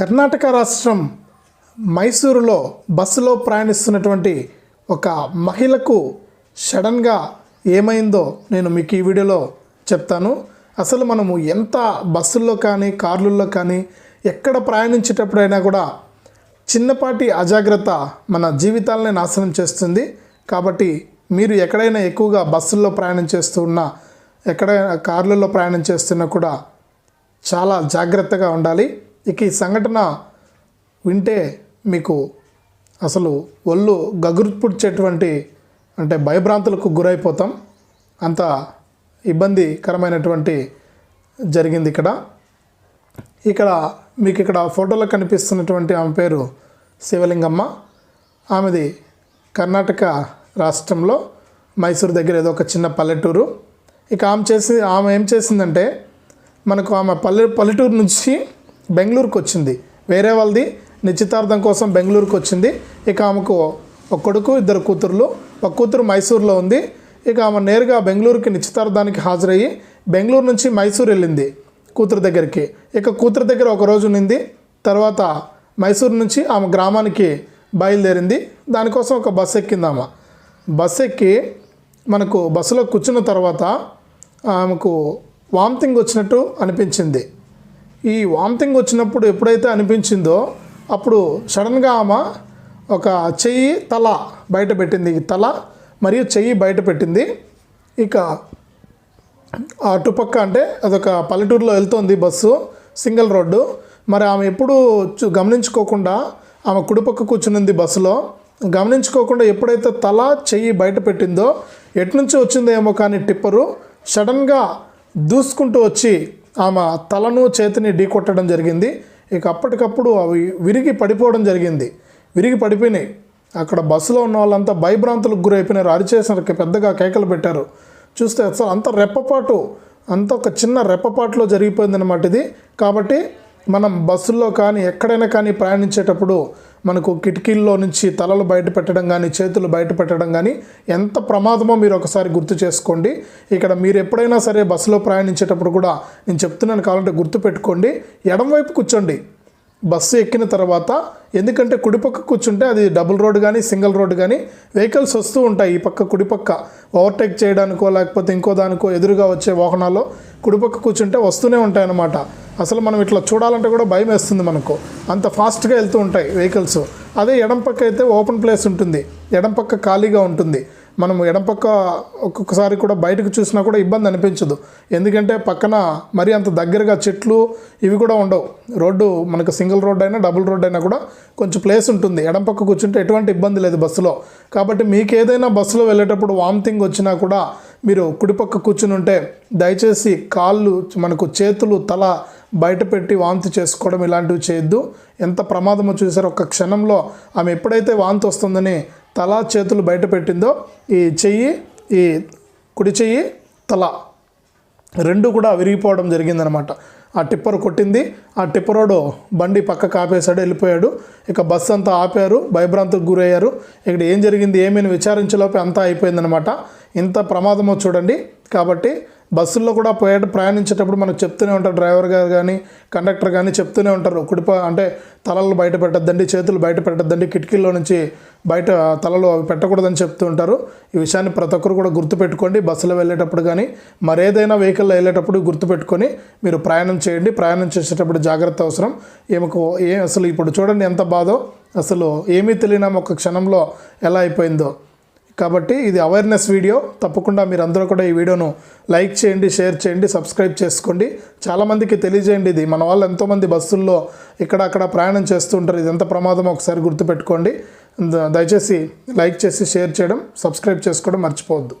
కర్ణాటక రాష్ట్రం మైసూరులో బస్సులో ప్రయాణిస్తున్నటువంటి ఒక మహిళకు సడన్గా ఏమైందో నేను మీకు ఈ వీడియోలో చెప్తాను. అసలు మనము ఎంత బస్సుల్లో కానీ కార్లలో కానీ ఎక్కడ ప్రయాణించేటప్పుడైనా కూడా చిన్నపాటి అజాగ్రత్త మన జీవితాలనే నాశనం చేస్తుంది. కాబట్టి మీరు ఎక్కడైనా ఎక్కువగా బస్సుల్లో ప్రయాణం చేస్తూ ఉన్నా ఎక్కడైనా కార్లలో ప్రయాణం చేస్తున్నా కూడా చాలా జాగ్రత్తగా ఉండాలి. ఇక ఈ సంఘటన వింటే మీకు అసలు ఒళ్ళు గగుర్పుడ్చేటువంటి అంటే భయభ్రాంతులకు గురైపోతాం. అంత ఇబ్బందికరమైనటువంటి జరిగింది ఇక్కడ. ఇక్కడ మీకు ఇక్కడ ఫోటోలో కనిపిస్తున్నటువంటి ఆమె పేరు శివలింగమ్మ. ఆమెది కర్ణాటక రాష్ట్రంలో మైసూరు దగ్గర ఏదో ఒక చిన్న పల్లెటూరు. ఇక ఆమె చేసి ఆమె ఏం చేసిందంటే మనకు ఆమె పల్లె పల్లెటూరు నుంచి బెంగళూరుకు వచ్చింది వేరే వాళ్ళది నిశ్చితార్థం కోసం బెంగళూరుకు వచ్చింది ఇక ఆమెకు ఒక కొడుకు ఇద్దరు కూతుర్లు. ఒక కూతురు మైసూర్లో ఉంది. ఇక ఆమె నేరుగా బెంగళూరుకి నిశ్చితార్థానికి హాజరయ్యి బెంగళూరు నుంచి మైసూరు వెళ్ళింది కూతురు దగ్గరికి. ఇక కూతురు దగ్గర ఒక రోజు నింది. తర్వాత మైసూరు నుంచి ఆమె గ్రామానికి బయలుదేరింది. దానికోసం ఒక బస్సు ఎక్కింది ఆమె. బస్సు ఎక్కి మనకు బస్సులో కూర్చున్న తర్వాత ఆమెకు వామిటింగ్ వచ్చినట్టు అనిపించింది. ఈ వామిటింగ్ వచ్చినప్పుడు ఎప్పుడైతే అనిపించిందో అప్పుడు సడన్గా ఆమె ఒక చెయ్యి తల బయట పెట్టింది. తల మరియు చెయ్యి బయట పెట్టింది. ఇక అటుపక్క అంటే అదొక పల్లెటూరులో వెళ్తోంది బస్సు సింగిల్ రోడ్డు. మరి ఆమె ఎప్పుడు గమనించుకోకుండా ఆమె కుడిపక్క కూర్చునింది బస్సులో. గమనించుకోకుండా ఎప్పుడైతే తల చెయ్యి బయట పెట్టిందో ఎట్నుంచి వచ్చిందేమో కానీ టిప్పరు సడన్గా దూసుకుంటూ వచ్చి ఆమె తలను చేతిని ఢీకొట్టడం జరిగింది. ఇక అప్పటికప్పుడు అవి విరిగి పడిపోవడం జరిగింది. విరిగి పడిపోయినాయి. అక్కడ బస్సులో ఉన్న వాళ్ళంతా భయభ్రాంతులకు గురైపోయినారు. అరిచేసరికి పెద్దగా కేకలు పెట్టారు. చూస్తే అసలు అంత రెప్పపాటు అంత ఒక చిన్న రెప్పపాటులో జరిగిపోయిందన్నమాట ఇది. కాబట్టి మనం బస్సుల్లో కానీ ఎక్కడైనా కానీ ప్రయాణించేటప్పుడు మనకు కిటికీల్లో నుంచి తలలు బయట పెట్టడం కానీ చేతులు బయట పెట్టడం కానీ ఎంత ప్రమాదమో మీరు ఒకసారి గుర్తు చేసుకోండి. ఇక్కడ మీరు ఎప్పుడైనా సరే బస్సులో ప్రయాణించేటప్పుడు కూడా నేను చెప్తున్నాను కావాలంటే గుర్తు పెట్టుకోండి ఎడంవైపు కూర్చోండి. బస్సు ఎక్కిన తర్వాత ఎందుకంటే కుడిపక్క కూర్చుంటే అది డబుల్ రోడ్ కానీ సింగిల్ రోడ్ కానీ వెహికల్స్ వస్తూ ఉంటాయి ఈ పక్క కుడిపక్క ఓవర్టేక్ చేయడానికో లేకపోతే ఇంకో దానికో ఎదురుగా వచ్చే వాహనాలు కుడిపక్క కూర్చుంటే వస్తూనే ఉంటాయన్నమాట. అసలు మనం ఇట్లా చూడాలంటే కూడా భయం వేస్తుంది మనకు. అంత ఫాస్ట్గా వెళ్తూ ఉంటాయి వెహికల్స్. అదే ఎడం పక్క అయితే ఓపెన్ ప్లేస్ ఉంటుంది. ఎడం పక్క ఖాళీగా ఉంటుంది. మనం ఎడం పక్క ఒక్కొక్కసారి కూడా బయటకు చూసినా కూడా ఇబ్బంది అనిపించదు. ఎందుకంటే పక్కన మరీ అంత దగ్గరగా చెట్లు ఇవి కూడా ఉండవు. రోడ్డు మనకు సింగిల్ రోడ్ అయినా డబుల్ రోడ్ అయినా కూడా కొంచెం ప్లేస్ ఉంటుంది. ఎడం పక్క కూర్చుంటే ఎటువంటి ఇబ్బంది లేదు బస్సులో. కాబట్టి మీకు ఏదైనా బస్సులో వెళ్ళేటప్పుడు వామిటింగ్ వచ్చినా కూడా మీరు కుడిపక్క కూర్చుని ఉంటే దయచేసి కాళ్ళు మనకు చేతులు తల బయట పెట్టి వాంతి చేసుకోవడం ఇలాంటివి చేయొద్దు. ఎంత ప్రమాదమో చూసారో ఒక క్షణంలో ఆమె ఎప్పుడైతే వాంతి వస్తుందని తల చేతులు బయట పెట్టిందో ఈ చెయ్యి ఈ కుడి చెయ్యి తల రెండు కూడా విరిగిపోవడం జరిగిందనమాట. ఆ టిప్పర్ కొట్టింది. ఆ టిప్పరోడు బండి పక్కకు ఆపేశాడు వెళ్ళిపోయాడు. ఇక బస్సు అంతా ఆపారు భయభ్రాంతికి గురయ్యారు. ఇక్కడ ఏం జరిగింది ఏమైనా విచారించలోపే అంతా అయిపోయిందనమాట. ఇంత ప్రమాదమో చూడండి. కాబట్టి బస్సుల్లో కూడా పోయే ప్రయాణించేటప్పుడు మనకు చెప్తూనే ఉంటారు డ్రైవర్ గారు కానీ కండక్టర్ కానీ చెప్తూనే ఉంటారు. కుడిప అంటే తలలు బయట పెట్టద్దండి చేతులు బయట పెట్టద్దండి కిటికీల్లో నుంచి బయట తలలు అవి పెట్టకూడదని చెప్తూ ఉంటారు. ఈ విషయాన్ని ప్రతి ఒక్కరు కూడా గుర్తుపెట్టుకోండి. బస్సులో వెళ్ళేటప్పుడు కానీ మరేదైనా వెహికల్లో వెళ్ళేటప్పుడు గుర్తుపెట్టుకొని మీరు ప్రయాణం చేయండి. ప్రయాణం చేసేటప్పుడు జాగ్రత్త అవసరం. ఏమకు ఏ అసలు ఇప్పుడు చూడండి ఎంత బాధో అసలు ఏమీ తెలియనాం ఒక క్షణంలో ఎలా అయిపోయిందో. కాబట్టి ఇది అవేర్నెస్ వీడియో తప్పకుండా మీరు అందరూ కూడా ఈ వీడియోను లైక్ చేయండి షేర్ చేయండి సబ్స్క్రైబ్ చేసుకోండి. చాలామందికి తెలియజేయండి ఇది. మన వాళ్ళు ఎంతోమంది బస్సుల్లో ఇక్కడ అక్కడ ప్రయాణం చేస్తుంటారు ఇది ఎంత ప్రమాదమో ఒకసారి గుర్తుపెట్టుకోండి. ద- దయచేసి లైక్ చేసి షేర్ చేయడం సబ్స్క్రైబ్ చేసుకోవడం మర్చిపోవద్దు.